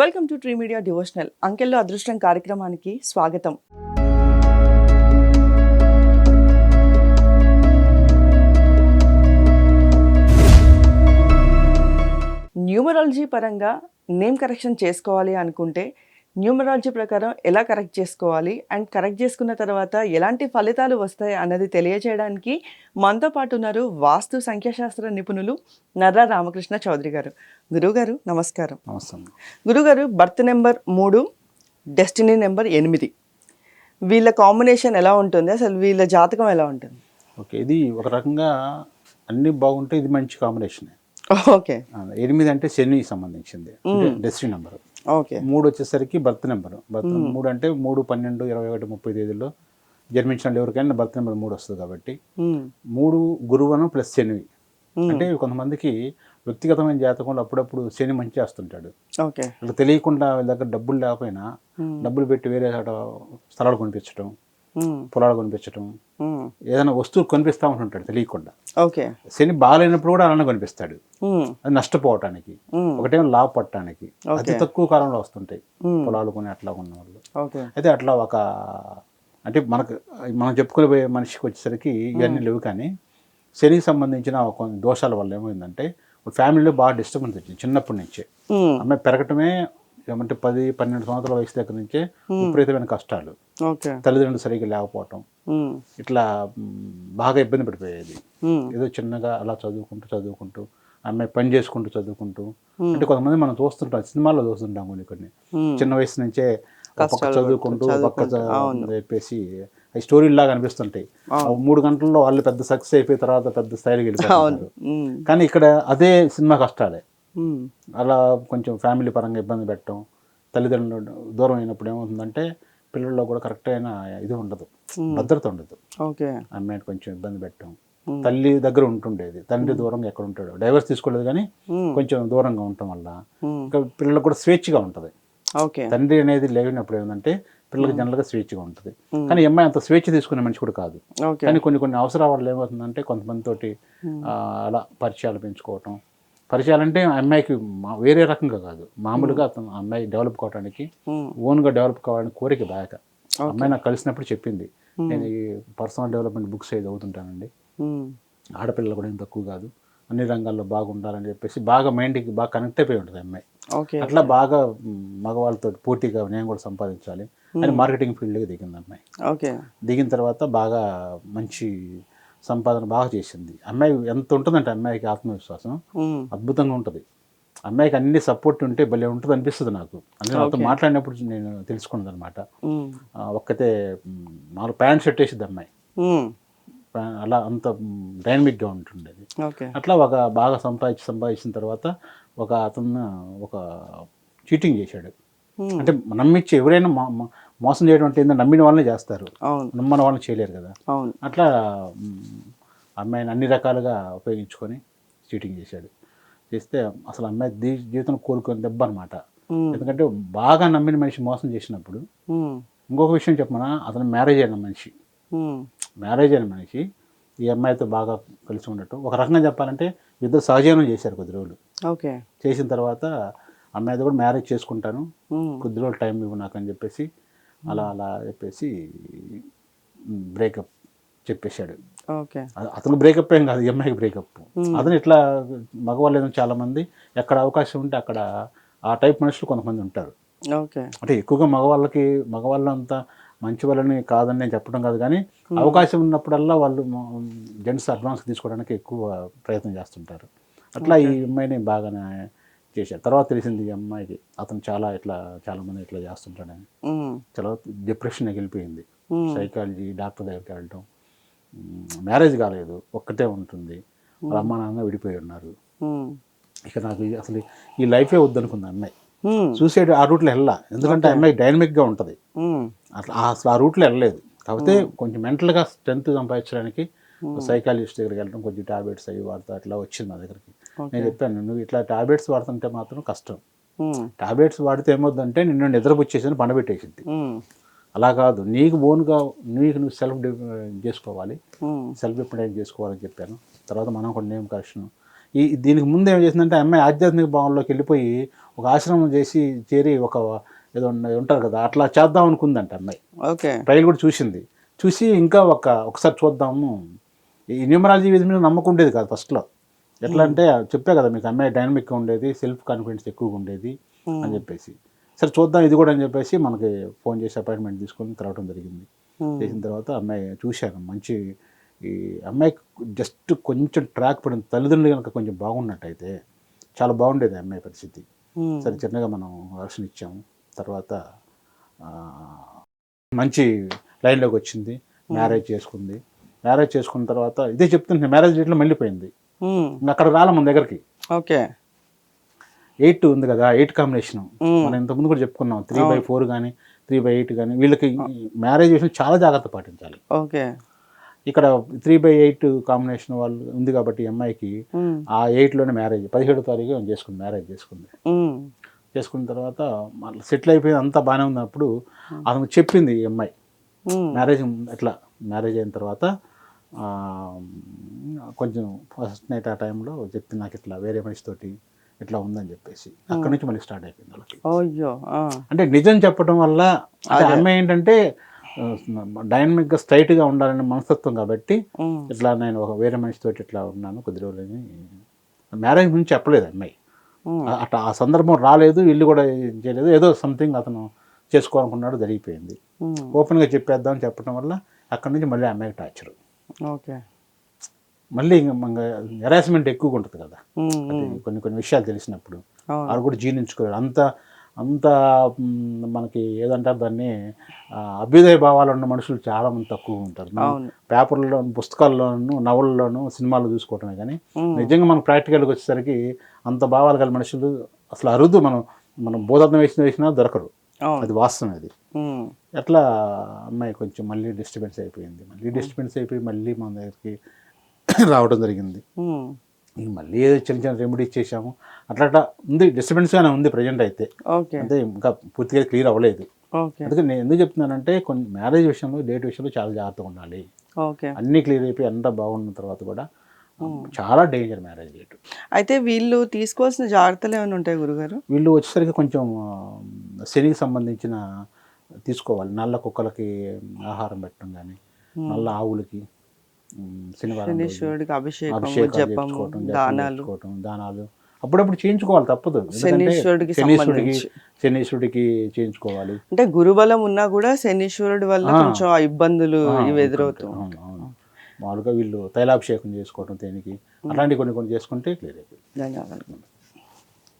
Welcome to tree media devotional. అంకెల్లో అదృష్టం కార్యక్రమానికి స్వాగతం. న్యూమరాలజీ పరంగా నేమ్ కరెక్షన్ చేసుకోవాలి అనుకుంటే న్యూమరాలజీ ప్రకారం ఎలా కరెక్ట్ చేసుకోవాలి? అండ్ కరెక్ట్ చేసుకున్న తర్వాత ఎలాంటి ఫలితాలు వస్తాయి అన్నది తెలియజేయడానికి మనతో పాటు ఉన్నారు వాస్తు సంఖ్యాశాస్త్ర నిపుణులు నర్రా రామకృష్ణ చౌదరి గారు. గురువుగారు నమస్కారం. నమస్తే గురుగారు బర్త్ నెంబర్ మూడు డెస్టినీ నెంబర్ ఎనిమిది. వీళ్ళ కాంబినేషన్ ఎలా ఉంటుంది? అసలు వీళ్ళ జాతకం ఎలా ఉంటుంది? ఓకే ఇది ఒక రకంగా అన్ని బాగుంటే ఇది మంచి కాంబినేషన్. ఓకే. ఎనిమిది అంటే శనికి సంబంధించింది. Destiny number. ఓకే. మూడు వచ్చేసరికి బర్త్ నెంబర్. బర్త్ మూడు అంటే మూడు పన్నెండు ఇరవై ఒకటి ముప్పై తేదీలో జన్మించిన వాళ్ళు ఎవరికైనా బర్త్ నెంబర్ మూడు వస్తుంది కాబట్టి. మూడు గురువను ప్లస్ శనివి. అంటే కొంతమందికి వ్యక్తిగతమైన జాతకంలో అప్పుడప్పుడు శని మంచి చేస్తుంటాడు. ఓకే. తెలియకుండా వీళ్ళ దగ్గర డబ్బులు లేకపోయినా డబ్బులు పెట్టి వేరే చోట స్థలాలు కొనిపించడం. పొలాలు కొనిపించడం మ్మ్. ఏదైనా వస్తువు కొనిపిస్తూ ఉంటుంటాడు తెలియకుండా. ఓకే శని బాగాలేనప్పుడు కూడా అలానే కనిపిస్తాడు. మ్మ్. అది నష్టపోవటానికి. ఒకటేమో లాభ పట్టడానికి. అతి తక్కువ కాలంలో వస్తుంటాయి. పొలాలు కొని అట్లా ఉన్న వాళ్ళు. అయితే అట్లా ఒక అంటే మనకు మనం చెప్పుకునే మనిషికి వచ్చేసరికి ఇవన్నీ లేవు కానీ శనికి సంబంధించిన కొన్ని దోషాల వల్ల ఏమైందంటే ఫ్యామిలీలో బాగా డిస్టర్బెన్స్ వచ్చింది చిన్నప్పటి నుంచే. మ్మ్. అమ్మాయి పెరగటమే ఏమంటే పది పన్నెండు సంవత్సరాల వయసు దగ్గర నుంచే విపరీతమైన కష్టాలు తల్లిదండ్రులు సరిగ్గా లేకపోవటం. ఇట్లా బాగా ఇబ్బంది పడిపోయేది. ఏదో చిన్నగా అలా చదువుకుంటూ చదువుకుంటూ అమ్మాయి పని చేసుకుంటూ చదువుకుంటూ అంటే కొంతమంది మనం చూస్తుంటాం సినిమాల్లో చూస్తుంటాం కొన్ని కొన్ని. చిన్న వయసు నుంచే పక్క చదువుకుంటూ పక్క. చెప్పేసి అవి స్టోరీ లాగా అనిపిస్తుంటాయి మూడు గంటల్లో వాళ్ళు పెద్ద సక్సెస్ అయిపోయిన తర్వాత పెద్ద స్థాయికి వెళ్ళిపోతారు. కానీ ఇక్కడ అదే సినిమా కష్టాలే. అలా కొంచెం ఫ్యామిలీ పరంగా ఇబ్బంది పెట్టడం తల్లిదండ్రులు దూరం అయినప్పుడు ఏమవుతుందంటే పిల్లల్లో కూడా కరెక్ట్ అయిన ఇది ఉండదు భద్రత ఉండదు. ఓకే. అమ్మాయిని కొంచెం ఇబ్బంది పెట్టడం. తల్లి దగ్గర ఉంటుండేది తండ్రి దూరంగా ఎక్కడ ఉంటాడు. డైవర్స్ తీసుకోలేదు కానీ. కొంచెం దూరంగా ఉండటం వల్ల. ఇంకా పిల్లలకు కూడా స్వేచ్ఛగా ఉంటుంది. తండ్రి అనేది లేనప్పుడు ఏంటంటే పిల్లలకి జనరల్గా స్వేచ్ఛగా ఉంటుంది. కానీ అమ్మాయి అంత స్వేచ్ఛ తీసుకునే మనిషి కూడా కాదు. కానీ కొన్ని కొన్ని అవసరాల వల్ల ఏమవుతుందంటే కొంతమందితోటి ఆ, అలా పరిచయాలు పెంచుకోవటం పరిచయాలు అంటే ఆ అమ్మాయికి వేరే రకంగా కాదు. మామూలుగా అతను అమ్మాయి డెవలప్ కావడానికి. ఓన్గా డెవలప్ కావాలని కోరిక బాగా అమ్మాయి నాకు కలిసినప్పుడు చెప్పింది. నేను ఈ పర్సనల్ డెవలప్మెంట్ బుక్స్ ఏది చదువుతుంటానండి. మ్మ్. ఆడపిల్లలు కూడా ఏం తక్కువ కాదు. అన్ని రంగాల్లో బాగుండాలని చెప్పేసి బాగా మైండ్కి బాగా కనెక్ట్ అయిపోయి ఉంటుంది అమ్మాయి. అట్లా బాగా మగవాళ్ళతో పోటీగా నేను కూడా సంపాదించాలి అని మార్కెటింగ్ ఫీల్డ్కి దిగింది అమ్మాయి. ఓకే. దిగిన తర్వాత బాగా మంచి సంపాదన బాగా చేసింది. అమ్మాయి ఎంత ఉంటుందంటే అమ్మాయికి ఆత్మవిశ్వాసం. అద్భుతంగా ఉంటుంది. అమ్మాయికి అన్ని సపోర్ట్ ఉంటే భలే ఉంటుంది అనిపిస్తుంది నాకు. అంటే నాతో మాట్లాడినప్పుడు నేను తెలుసుకున్నది అనమాట. ఒక్కతే మ్, నాలుగు ప్యాంట్ షర్ట్ వేసిద్ది అమ్మాయి. అలా అంత డైనమిక్గా ఉంటుండేది. అట్లా ఒక బాగా సంపాదించి సంపాదించిన తర్వాత ఒక అతను ఒక చీటింగ్ చేశాడు. అంటే నమ్మించి ఎవరైనా మోసం చేయడం అంటే నమ్మిన వాళ్ళని చేస్తారు. నమ్మని వాళ్ళని చేయలేరు కదా. అట్లా అమ్మాయిని అన్ని రకాలుగా ఉపయోగించుకొని చీటింగ్ చేశాడు. చేస్తే అసలు అమ్మాయి జీవితం కోలుకొని దెబ్బ అనమాట. ఎందుకంటే బాగా నమ్మిన మనిషి మోసం చేసినప్పుడు. ఇంకొక విషయం చెప్పమన్నా అతను మ్యారేజ్ అయిన మనిషి. మ్యారేజ్ అయిన మనిషి ఈ అమ్మాయితో బాగా కలిసి ఉండటం. ఒక రకంగా చెప్పాలంటే ఇద్దరు సహజీవనం చేశారు కొద్ది రోజులు. ఓకే. చేసిన తర్వాత అమ్మాయితో కూడా మ్యారేజ్ చేసుకుంటాను. కొద్ది రోజులు టైం ఇవ్వు నాకు అని చెప్పేసి అలా అలా చెప్పేసి బ్రేకప్ చెప్పేశాడు. అతను బ్రేకప్ ఏం కాదు ఈ అమ్మాయికి బ్రేకప్. అతను ఇట్లా మగవాళ్ళు ఏదో చాలా మంది ఎక్కడ అవకాశం ఉంటే అక్కడ ఆ టైప్ మనుషులు కొంతమంది ఉంటారు. అంటే ఎక్కువగా మగవాళ్ళకి మగవాళ్ళు అంతా మంచి వాళ్ళని కాదని నేను చెప్పడం కాదు కానీ అవకాశం ఉన్నప్పుడల్లా వాళ్ళు జెంట్స్ అడ్వాన్స్ తీసుకోవడానికి ఎక్కువ ప్రయత్నం చేస్తుంటారు. అట్లా ఈ అమ్మాయిని బాగానే చేశారు. తర్వాత తెలిసింది ఈ అమ్మాయికి అతను చాలా ఇట్లా చాలా మంది ఇట్లా చేస్తుంటాడని. చాలా డిప్రెషన్కి వెళ్ళిపోయింది మ్మ్. సైకాలజీ డాక్టర్ దగ్గరికి వెళ్ళటం. మ్యారేజ్ కాలేదు ఒక్కటే ఉంటుంది. వాళ్ళ అమ్మ నాన్న విడిపోయి ఉన్నారు. ఇక నాకు అసలు ఈ లైఫే వద్దనుకుంది అమ్మాయి. మ్మ్. సూసైడ్ ఆ రూట్లో వెళ్ళా ఎందుకంటే ఆ అమ్మాయి డైనమిక్గా ఉంటుంది. అట్లా అసలు ఆ రూట్లో వెళ్ళలేదు. కాకపోతే కొంచెం మెంటల్గా స్ట్రెంత్ సంపాదించడానికి సైకాలజిస్ట్ దగ్గరికి వెళ్ళడం కొంచెం టాబ్లెట్స్ అవి వాడుతూ అట్లా వచ్చింది మా దగ్గరికి. నేను చెప్పాను నువ్వు ఇట్లా టాబ్లెట్స్ వాడుతుంటే మాత్రం కష్టం. టాబ్లెట్స్ వాడితే ఏమవుతుందంటే నిన్ను నిద్రపుచ్చేసి పండబెట్టేసింది. అలా కాదు నీకు ఓన్గా నీకు నువ్వు సెల్ఫ్ చేసుకోవాలి. సెల్ఫ్ డిపెండెంట్ చేసుకోవాలని చెప్పాను. తర్వాత మనం కూడా నేమ్ కరెక్షన్ ఈ దీనికి ముందు ఏం చేసిందంటే అమ్మాయి ఆధ్యాత్మిక భావంలోకి వెళ్ళిపోయి ఒక ఆశ్రమం చేసి చేరి ఒక ఏదో ఉంటారు కదా అట్లా చేద్దాం అనుకుందంట అమ్మాయి. ఓకే. ట్రైల్ కూడా చూసింది. చూసి ఇంకా ఒక ఒకసారి చూద్దాము. ఈ న్యూమరాలజీ మీద నమ్మకం ఉండేది కాదు ఫస్ట్లో ఎట్లా అంటే చెప్పే కదా మీకు అమ్మాయి డైనమిక్గా ఉండేది సెల్ఫ్ కాన్ఫిడెన్స్ ఎక్కువగా ఉండేది అని చెప్పేసి. సరే చూద్దాం ఇది కూడా అని చెప్పేసి మనకి ఫోన్ చేసి అపాయింట్మెంట్ తీసుకొని రావడం జరిగింది. చేసిన తర్వాత అమ్మాయి చూశాను. మంచి ఈ అమ్మాయి జస్ట్ కొంచెం ట్రాక్ పడింది. తల్లిదండ్రులు కనుక కొంచెం బాగున్నట్టయితే చాలా బాగుండేది అమ్మాయి పరిస్థితి. సరే చిన్నగా మనం వర్షన్ ఇచ్చాము. తర్వాత మంచి లైన్లోకి వచ్చింది. మ్యారేజ్ చేసుకుంది. మ్యారేజ్ చేసుకున్న తర్వాత ఇదే చెప్తుంది మ్యారేజ్ డేట్లో మళ్ళీపోయింది అక్కడ రాలే మన దగ్గరికి. ఓకే. ఎయిట్ ఉంది కదా ఎయిట్ కాంబినేషన్ మనం ఇంతకుముందు కూడా చెప్పుకున్నాం. త్రీ బై ఫోర్ కానీ త్రీ బై ఎయిట్ కానీ వీళ్ళకి మ్యారేజ్ విషయం చాలా జాగ్రత్త పాటించాలి. ఓకే. ఇక్కడ త్రీ బై ఎయిట్ కాంబినేషన్ వాళ్ళు ఉంది కాబట్టి అమ్మాయికి ఆ ఎయిట్లోనే మ్యారేజ్ పదిహేడో తారీఖు చేసుకుంది మ్యారేజ్ చేసుకుంది. చేసుకున్న తర్వాత మళ్ళీ సెటిల్ అయిపోయి అంతా బాగానే ఉన్నప్పుడు అతను చెప్పింది ఈ అమ్మాయి. మ్యారేజ్ ఎట్లా? మ్యారేజ్ అయిన తర్వాత కొంచెం ఫస్ట్ నైట్ ఆ టైంలో చెప్పింది నాకు ఇట్లా వేరే మనిషితోటి ఇట్లా ఉందని చెప్పేసి అక్కడి నుంచి మళ్ళీ స్టార్ట్ అయిపోయింది వాళ్ళకి. అంటే నిజం చెప్పడం వల్ల అమ్మాయి ఏంటంటే డైనమిక్గా స్ట్రైట్గా ఉండాలనే మనస్తత్వం కాబట్టి. ఇట్లా నేను ఒక వేరే మనిషితోటి ఇట్లా ఉన్నాను కొద్ది రోజులని మ్యారేజ్ గురించి చెప్పలేదు అమ్మాయి. అట్లా ఆ సందర్భం రాలేదు ఇల్లు కూడా ఏం చేయలేదు ఏదో సంథింగ్ అతను చేసుకోవాలనుకున్నాడు జరిగిపోయింది. ఉమ్. ఓపెన్గా చెప్పేద్దాం చెప్పడం వల్ల అక్కడి నుంచి మళ్ళీ అమ్మాయికి టార్చర్. ఓకే మళ్ళీ హెరాస్మెంట్ ఎక్కువగా ఉంటుంది కదా. అది కొన్ని కొన్ని విషయాలు తెలిసినప్పుడు. వాళ్ళు కూడా జీర్ణించుకోలేరు అంత అంత మనకి ఏదంటారు దాన్ని అభ్యుదయ భావాలు ఉన్న మనుషులు చాలా మంది తక్కువ ఉంటారు. పేపర్లో పుస్తకాల్లోనూ నవలలోనూ సినిమాల్లో చూసుకోవటమే కానీ. నిజంగా మనం ప్రాక్టికల్గా వచ్చేసరికి అంత భావాలు గల మనుషులు అసలు అరుదు మనం మనం బోధార్థం వేసిన వేసినా దొరకరు అది వాస్తవం అది. ఎట్లా అమ్మాయి కొంచెం మళ్ళీ డిస్టర్బెన్స్ అయిపోయింది. మళ్ళీ డిస్టర్బెన్స్ అయిపోయి మళ్ళీ మన దగ్గరికి రావడం జరిగింది. మళ్ళీ ఏదో చిన్న చిన్న రెమెడీ ఇచ్చేసాము అట్లా అట్లా ఉంది డిస్టర్బెన్స్గానే ఉంది ప్రజెంట్ అయితే. అంటే ఇంకా పూర్తిగా క్లియర్ అవ్వలేదు. అందుకే నేను ఎందుకు చెప్తున్నానంటే కొన్ని మ్యారేజ్ విషయంలో డేట్ విషయంలో చాలా జాగ్రత్తగా ఉండాలి. అన్నీ క్లియర్ అయిపోయి అంతా బాగున్న తర్వాత కూడా చాలా డేంజర్ మ్యారేజ్ డేట్ అయితే వీళ్ళు తీసుకోవాల్సిన జాగ్రత్తలు ఏమైనా ఉంటాయి గురుగారు? వీళ్ళు వచ్చేసరికి కొంచెం శనికి సంబంధించిన తీసుకోవాలి. నల్ల కుక్కలకి ఆహారం పెట్టడం కానీ నల్ల ఆవులకి శనివారం అభిషేకం జపం దానాలు. అప్పుడప్పుడు చేయించుకోవాలి తప్పదు. శనీశ్వరుడికి శనీశ్వరుడికి చేయించుకోవాలి. అంటే గురుబలం ఉన్నా కూడా శనీశ్వరుడి వల్ల. కొంచెం ఇబ్బందులు ఇవి ఉంటుంది. ఎదురవుతూ అవును అవును. మామూలుగా వీళ్ళు తైలాభిషేకం చేసుకోవటం దేనికి అలాంటివి కొన్ని కొన్ని చేసుకుంటే క్లియర్ అయిపోయింది ధన్యవాదాలు.